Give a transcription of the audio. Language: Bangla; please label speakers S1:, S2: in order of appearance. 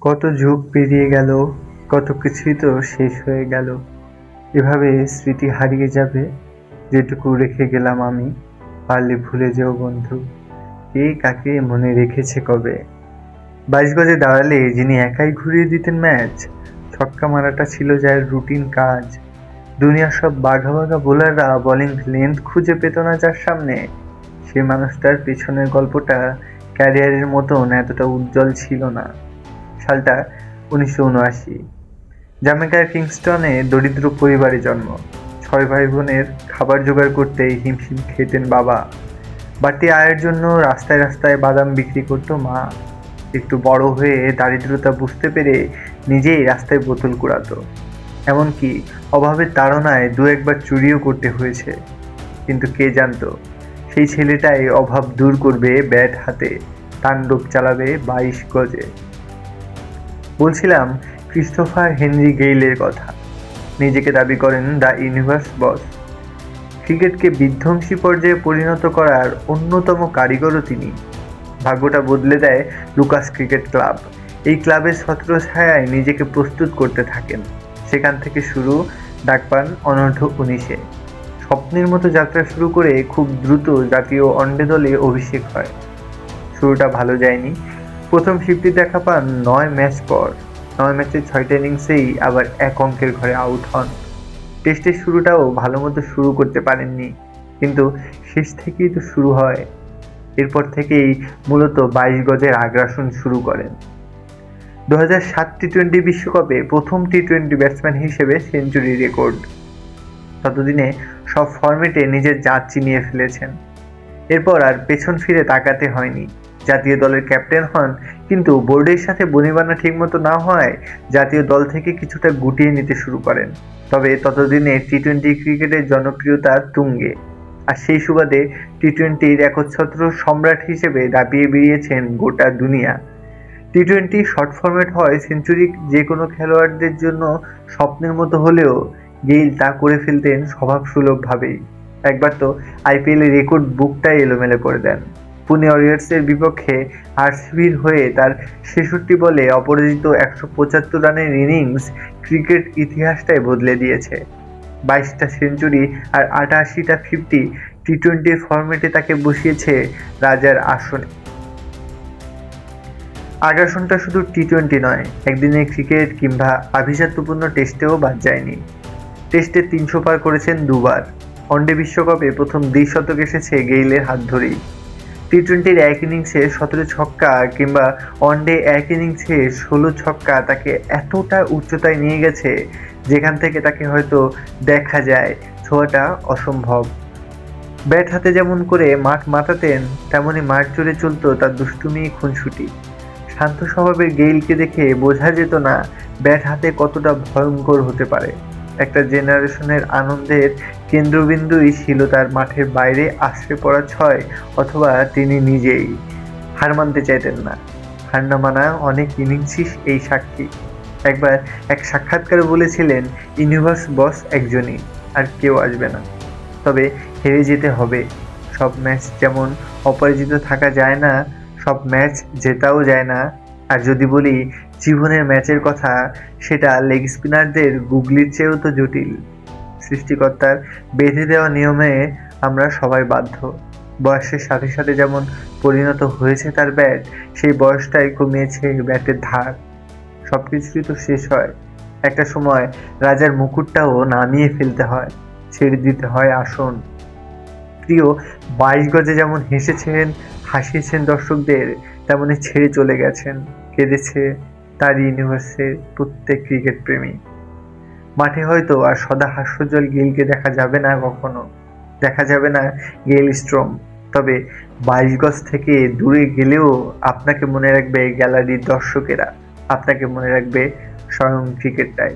S1: কত যুগ পেরিয়ে গেল, কত কিছুই তো শেষ হয়ে গেল। এভাবে স্মৃতি হারিয়ে যাবে, যেটুকু রেখে গেলাম আমি, পারলে ভুলে যেও বন্ধু। কে কাকে মনে রেখেছে কবে? বাইশ গজে দাঁড়ালে যিনি একাই ঘুরিয়ে দিতেন ম্যাচ, ছক্কা মারাটা ছিল যার রুটিন কাজ। দুনিয়ার সব বাঘা বাঘা বোলাররা বোলিং লেন্থ খুঁজে পেত না যার সামনে। সেই মানুষটার পেছনের গল্পটা ক্যারিয়ারের মতন এতটা উজ্জ্বল ছিল না। সালটা উনিশশো উনআশি। জামাইকার কিংস্টনে দরিদ্র পরিবারে জন্ম। ছয় ভাই বোনের খাবার জোগাড় করতে হিমশিম খেতেন বাবা। বাড়তি আয়ের জন্য রাস্তায় রাস্তায় বাদাম বিক্রি করতো মা। একটু বড় হয়ে দারিদ্রতা বুঝতে পেরে নিজেই রাস্তায় বোতল কুড়াতো। এমনকি অভাবের তাড়নায় দু একবার চুরিও করতে হয়েছে। কিন্তু কে জানতো, সেই ছেলেটাই অভাব দূর করবে ব্যাট হাতে। তাণ্ডব চালাবে বাইশ গজে। বলছিলাম, ক্রিস্টোফার হেনরি গেইলের কথা। নিজেকে দাবি করেন দ্য ইউনিভার্স বস। ক্রিকেটকে বিধ্বংসী পর্যায়ে পরিণত করার অন্যতম কারিগরও তিনি। ভাগ্যটা বদলে দেয় লুকাস ক্রিকেট ক্লাব। এই ক্লাবের ছত্র ছায়ায় নিজেকে প্রস্তুত করতে থাকেন। সেখান থেকে শুরু ডাক পান অনূর্ধ্ব উনিশে। স্বপ্নের মতো যাত্রা শুরু করে খুব দ্রুত জাতীয় ওয়ানডে দলে অভিষেক হয়। শুরুটা ভালো যায়নি। প্রথম ফিফটি দেখা পান নয় ম্যাচ পর। নয় ম্যাচের ছয়টা ইনিংসেই আবার এক অঙ্কের ঘরে আউট হন। টেস্টের শুরুটাও ভালো মতো শুরু করতে পারেননি। কিন্তু শেষ থেকেই তো শুরু হয়। এরপর থেকেই মূলত বাইশ গজের আগ্রাসন শুরু করেন। দু হাজার সাত টি টোয়েন্টি বিশ্বকাপে প্রথম টি টোয়েন্টি ব্যাটসম্যান হিসেবে সেঞ্চুরি রেকর্ড ততদিনে সব ফর্মেটে নিজের জাত চিনিয়ে ফেলেছেন। এরপর আর পেছন ফিরে তাকাতে হয়নি। জাতীয় দলের ক্যাপ্টেন হন, কিন্তু বোর্ডের সাথে বনিবানা ঠিকমতো না হয় জাতীয় দল থেকে কিছুটা গুটিয়ে নিতে শুরু করেন। তবে ততদিনে টি টোয়েন্টি ক্রিকেটের জনপ্রিয়তা তুঙ্গে। আর সেই সুবাদে টি টোয়েন্টির একচ্ছত্র সম্রাট হিসেবে দাপিয়ে বেরিয়েছেন গোটা দুনিয়া। টি টোয়েন্টি শর্ট ফরম্যাট হয় সেঞ্চুরি যে কোনো খেলোয়াড়দের জন্য স্বপ্নের মতো হলেও গেইল তা করে ফেলতেন স্বভাবসুলভভাবেই। একবার তো আইপিএলের রেকর্ড বুকটাই এলোমেলো করে দেন। পুনে ওয়ারিয়ার্সের বিপক্ষে আরসিবির হয়ে তার ছেষট্টি বলে অপরাজিত একশো পঁচাত্তর রানের ইনিংস ক্রিকেট ইতিহাসটাই বদলে দিয়েছে। বাইশটা সেঞ্চুরি আর আটাশিটা ফিফটি টি টোয়েন্টির ফর্মেটে তাকে বসিয়েছে রাজার আসনে। আগ্রাসনটা শুধু টি টোয়েন্টি নয়, একদিনের ক্রিকেট কিংবা আভিজাত্যপূর্ণ টেস্টেও বাদ যায়নি। টেস্টে তিনশো পার করেছেন দুবার। ওয়ানডে বিশ্বকাপে প্রথম দ্বিশতক এসেছে গেইলের হাত ধরেই। টি টোয়েন্টির এক ইনিংসে সতেরো ছক্কা কিংবা ওয়ানডে এক ইনিংসে ষোলো ছক্কা তাকে এতটা উচ্চতায় নিয়ে গেছে, যেখান থেকে তাকে হয়তো দেখা যায় ছোঁয়াটা অসম্ভব। ব্যাট হাতে যেমন করে মাঠ মাতাতেন তেমনই মাঠ জুড়ে চলতো তার দুষ্টুমি, খুনসুটি। শান্ত স্বভাবের গেইলকে দেখে বোঝা যেত না ব্যাট হাতে কতটা ভয়ঙ্কর হতে পারে। একটা জেনারেশনের আনন্দের কেন্দ্রবিন্দুই ছিল তার মাঠের বাইরে আশ্রে পড়া ছয় অথবা তিনি নিজেই হার মানতে চাইতেন না। হার না মানা অনেক ইনিংসই এই সাক্ষী। একবার এক সাক্ষাৎকারে বলেছিলেন, ইউনিভার্স বস একজনই, আর কেউ আসবে না। তবে হেরে যেতে হবে। সব ম্যাচ যেমন অপরাজিত থাকা যায় না, সব ম্যাচ জেতাও যায় না। আর যদি বলি, জীবনের ম্যাচের কথা সেটা লেগ স্পিনারদের গুগলির চেয়েও তো জটিল। সৃষ্টিকর্তার বেঁধে দেওয়া নিয়মে আমরা সবাই বাধ্য। বয়সের সাথে সাথে যেমন পরিণত হয়েছে তার ব্যাট, সেই বয়সটাই কমিয়েছে ব্যাটের ধার। সব কিছুই তো শেষ হয়। একটা সময় রাজার মুকুটটাও নামিয়ে ফেলতে হয়, ছেড়ে দিতে হয় আসন। প্রিয়, বাইশ গজে যেমন হেসেছেন, হাসিয়েছেন দর্শকদের, তেমনি ছেড়ে চলে গেছেন, কেঁদেছে তার ইউনিভার্সের প্রত্যেক ক্রিকেট প্রেমী। মাঠে হয়তো আর সদা হাস্যজ্জ্বল গেলকে দেখা যাবে না কখনো। দেখা যাবে না গেল স্ট্রম তবে বাইশ গজ থেকে দূরে গেলেও আপনাকে মনে রাখবে গ্যালারির দর্শকেরা। আপনাকে মনে রাখবে স্বয়ং ক্রিকেটটাই।